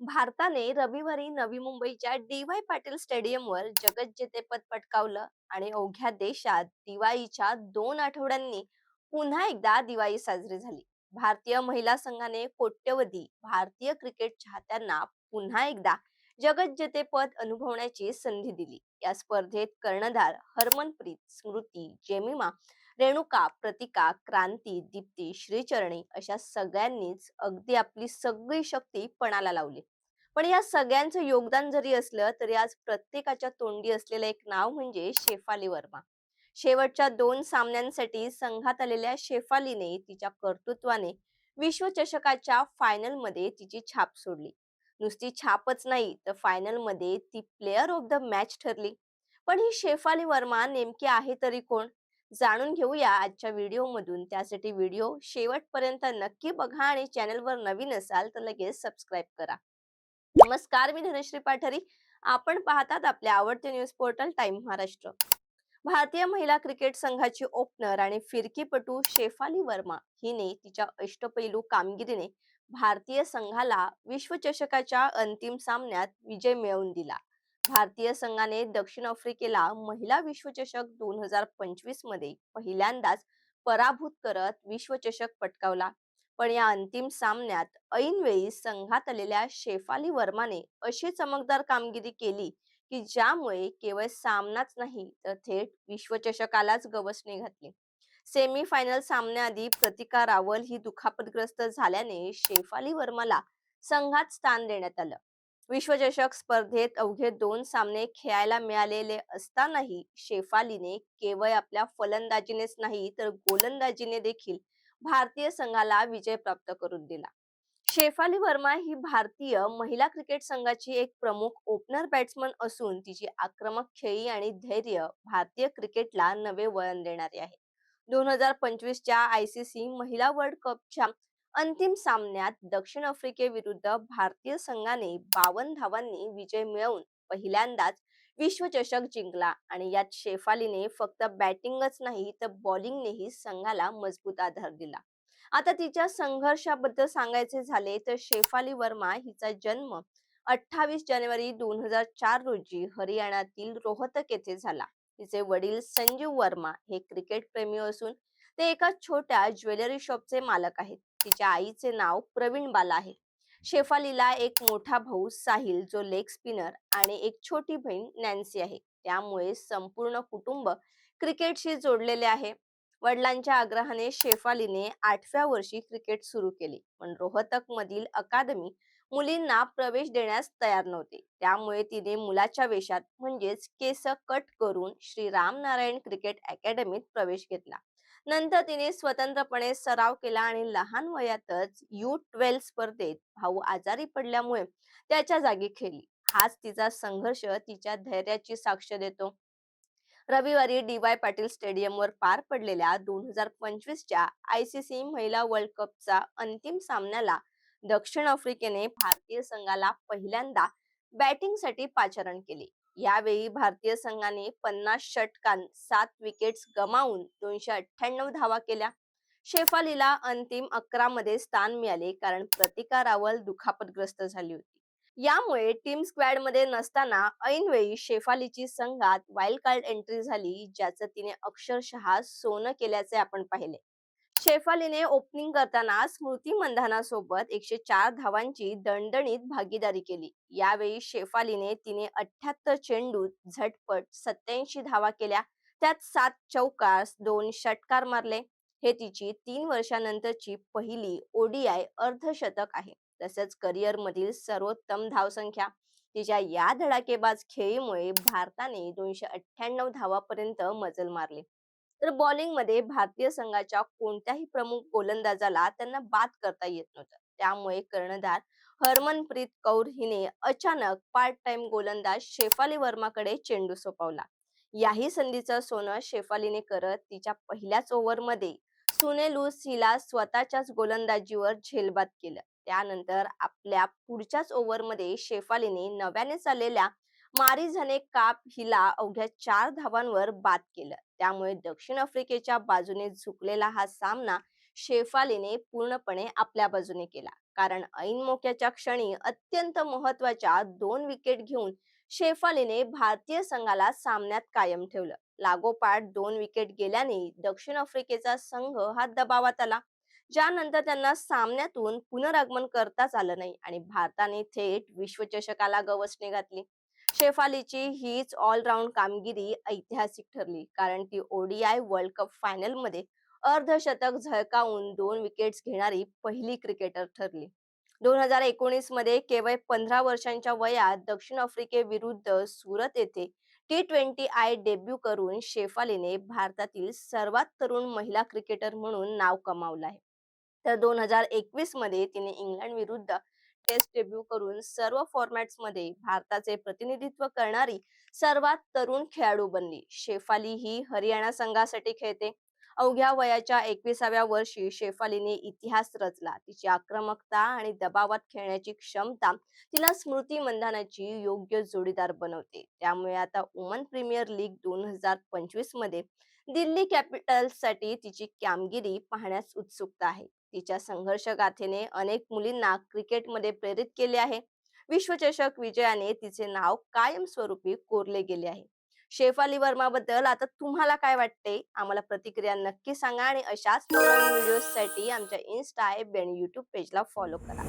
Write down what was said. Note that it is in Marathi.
भारताने रविवारी नवी मुंबईच्या डी वाय पाटील स्टेडियमवर जगज्जेतेपद पटकावलं आणि अवघ्या देशात दिवाळीच्या दोन आठवड्यांनी पुन्हा एकदा दिवाळी साजरी झाली. भारतीय महिला संघाने कोट्यवधी भारतीय क्रिकेट चाहत्यांना पुन्हा एकदा जगज्जेतेपद अनुभवण्याची संधी दिली. या स्पर्धेत कर्णधार हरमनप्रीत स्मृती जेमिमा रेणुका प्रतिका क्रांती दीप्ती श्रीचरणी अशा सगळ्यांनीच अगदी आपली सगळी शक्ती पणाला लावली. पण या सगळ्यांचं योगदान जरी असलं तरी आज प्रत्येकाच्या तोंडी असलेलं एक नाव म्हणजे शेफाली वर्मा. शेवटच्या दोन सामन्यांसाठी संघात आलेल्या शेफालीने तिच्या कर्तृत्वाने विश्वचषकाच्या फायनलमध्ये तिची छाप सोडली. नुसती छापच नाही तर फायनलमध्ये ती प्लेअर ऑफ द मॅच ठरली. पण ही शेफाली वर्मा नेमकी आहे तरी कोण? जाणून घेऊया आजच्या व्हिडिओ मधून त्यासाठी व्हिडिओ शेवटपर्यंत नक्की बघा आणि चॅनलवर नवीन असाल तर लगेच सबस्क्राईब करा. नमस्कार मी धनश्री पाठरी. आपण पाहतात आपल्या आवडते न्यूज पोर्टल टाइम महाराष्ट्र. भारतीय महिला क्रिकेट संघाची ओपनर आणि फिरकीपटू शेफाली वर्मा हिने तिच्या अष्टपैलू कामगिरीने भारतीय संघाला विश्वचषकाच्या अंतिम सामन्यात विजय मिळवून दिला. भारतीय संघाने दक्षिण आफ्रिकेला महिला विश्वचषक दोन हजार पंचवीसमध्ये पहिल्यांदाच पराभूत करत विश्वचषक पटकावला. पण या अंतिम सामन्यात ऐनवेळी संघात आलेल्या शेफाली वर्माने अशी चमकदार कामगिरी केली की ज्यामुळे केवळ सामनाच नाही तर थेट विश्वचषकालाच गवसणी घातली. सेमी फायनल सामन्याआधी प्रतिका रावल ही दुखापतग्रस्त झाल्याने शेफाली वर्माला संघात स्थान देण्यात आलं. विश्वचषक स्पर्धेत अवघे दोन सामने खेळायला मिळालेले असतानाही शेफालीने केवळ आपल्या फलंदाजीनेच नाही तर गोलंदाजीने देखील भारतीय संघाला विजय प्राप्त करून दिला. शेफाली वर्मा ही भारतीय महिला क्रिकेट संघाची एक प्रमुख ओपनर बॅट्समन असून तिची आक्रमक खेळी आणि धैर्य भारतीय क्रिकेटला नवे वळण देणारे आहे. दोन हजार पंचवीसच्या आय सी सी महिला वर्ल्ड कपच्या अंतिम सामन्यात दक्षिण आफ्रिकेविरुद्ध भारतीय संघाने बावन्न धावांनी विजय मिळवून पहिल्यांदाच विश्वचषक जिंकला आणि यात शेफालीने फक्त बॅटिंगच नाही तर बॉलिंगनेही संघाला मजबूत आधार दिला. आता तिच्या संघर्षाबद्दल सांगायचे झाले तर शेफाली वर्मा हिचा जन्म अठ्ठावीस जानेवारी दोन हजार चार रोजी हरियाणातील रोहतक येथे झाला. तिचे वडील संजीव वर्मा हे क्रिकेट प्रेमी असून ते एका छोट्या ज्वेलरी शॉपचे मालक आहेत. तिच्या आईचे नाव प्रवीण बाला आहे. शेफालीला एक मोठा भाऊ साहिल जो लेग स्पिनर आणि एक छोटी बहीण नॅन्सी आहे. त्यामुळे संपूर्ण कुटुंब क्रिकेटशी जोडलेले आहे. वडिलांच्या आग्रहाने शेफालीने आठव्या वर्षी क्रिकेट सुरू केले. पण रोहतक मधील अकादमी मुलींना प्रवेश देण्यास तयार नव्हते. त्यामुळे तिने मुलाच्या वेशात म्हणजेच केस कट करून श्री रामनारायण क्रिकेट अकॅडमीत प्रवेश घेतला. नंतर तिने स्वतंत्रपणे सराव केला आणि लहान वयातच यू ट्वेल्व स्पर्धेत भाऊ आजारी पडल्यामुळे त्याच्या जागी खेळली. हाच तिचा संघर्ष तिच्या धैर्याची साक्ष देतो. रविवारी डी वाय पाटील स्टेडियमवर पार पडलेल्या दोन हजार पंचवीसच्या आय सी सी महिला वर्ल्ड कपचा अंतिम सामन्याला दक्षिण आफ्रिकेने भारतीय संघाला पहिल्यांदा बॅटिंगसाठी पाचारण केले. यावेळी भारतीय संघाने पन्नास षटकांत सात विकेट्स गमावून दोनशे अठ्ठ्याण्णव धावा केल्या. शेफालीला अंतिम अकरा मध्ये स्थान मिळाले कारण प्रतिका रावल दुखापतग्रस्त झाली होती. यामुळे टीम स्क्वॅडमध्ये नसताना ऐनवेळी शेफालीची संघात वाईल्ड कार्ड एंट्री झाली ज्याचं तिने अक्षरशः सोनं केल्याचे आपण पाहिले. शेफालीने ओपनिंग करताना स्मृती मंधाना सोबत एकशे चार धावांची दणदणीत भागीदारी केली. यावेळी शेफालीने तिने अठ्याहत्तर चेंडूत झटपट सत्याऐंशी धावा केल्या. त्यात सात चौकार दोन षटकार मारले. हे तिची तीन वर्षानंतरची पहिली ओडीआय अर्धशतक आहे. तसेच करिअर मधील सर्वोत्तम धावसंख्या. तिच्या या धडाकेबाज खेळीमुळे भारताने दोनशे अठ्ठ्याण्णव धावापर्यंत मजल मारली. तर बॉलिंगमध्ये भारतीय संघाच्या कोणत्याही प्रमुख गोलंदाजाला त्यांना बाद करता येत नव्हतं. त्यामुळे कर्णधार हरमनप्रीत कौर हिने अचानक पार्ट टाइम गोलंदाज शेफाली वर्माकडे चेंडू सोपवला. याही संधीचं सोनं शेफालीने करत तिच्या पहिल्याच ओव्हरमध्ये सुनेलूस हिला स्वतःच्याच गोलंदाजीवर झेलबाद केलं. त्यानंतर आपल्या पुढच्याच ओव्हरमध्ये शेफालीने नव्याने चाललेल्या मारिझाने काप हिला अवघ्या चार धावांवर बाद केलं. त्यामुळे दक्षिण आफ्रिकेच्या बाजूने झुकलेला हा सामना शेफालीने पूर्णपणे आपल्या बाजूने केला. कारण ऐन मोक्याच्या क्षणी अत्यंत महत्त्वाच्या दोन विकेट घेऊन शेफालीने भारतीय संघाला सामन्यात कायम ठेवलं. लागोपाठ दोन विकेट गेल्याने दक्षिण आफ्रिकेचा संघ हा दबावात आला. ज्यानंतर त्यांना सामन्यातून पुनरागमन करताच आलं नाही आणि भारताने थेट विश्वचषकाला गवसणी घातली. शेफालीची हीच ऑलराऊंड कामगिरी ऐतिहासिक ठरली. कारण ती ओडीआय वर्ल्ड कप फायनलमध्ये अर्धशतक झळकावून दोन विकेट्स घेणारी पहिली क्रिकेटर ठरली. दोन हजार एकोणीसमध्ये केवळ पंधरा वर्षांच्या वयात दक्षिण आफ्रिकेविरुद्ध सुरत येथे टी ट्वेंटी आय डेब्यू करून शेफालीने भारतातील सर्वात तरुण महिला क्रिकेटर म्हणून नाव कमावलं आहे. तर दोन हजार एकवीसमध्ये तिने इंग्लंड विरुद्ध टेस्ट डेब्यू करून सर्व फॉर्मॅट्समध्ये भारताचे प्रतिनिधित्व करणारी सर्वात तरुण खेळाडू बनली. शेफाली ही हरियाणा संघासाठी खेळते. अवघ्या वयाच्या एकविसाव्या वर्षी शेफालीने इतिहास रचला. तिची आक्रमकता आणि दबावात खेळण्याची क्षमता तिला स्मृती मंधानाची योग्य जोडीदार बनवते. त्यामुळे आता वुमन प्रीमियर लीग दोन हजार पंचवीसमध्ये दिल्ली कॅपिटल्ससाठी तिची कामगिरी पाहण्यास उत्सुकता आहे. तिच्या संघर्ष गाथेने अनेक मुलींना क्रिकेटमध्ये प्रेरित केले आहे. विश्वचषक विजयाने तिचे नाव कायमस्वरूपी कोरले गेले आहे. शेफाली वर्मा बद्दल आता तुम्हाला काय वाटते? आम्हाला प्रतिक्रिया नक्की सांगा आणि अशाच व्हिडिओ साठी आमच्या इन्स्टा ॲप आणि युट्यूब पेजला फॉलो करा.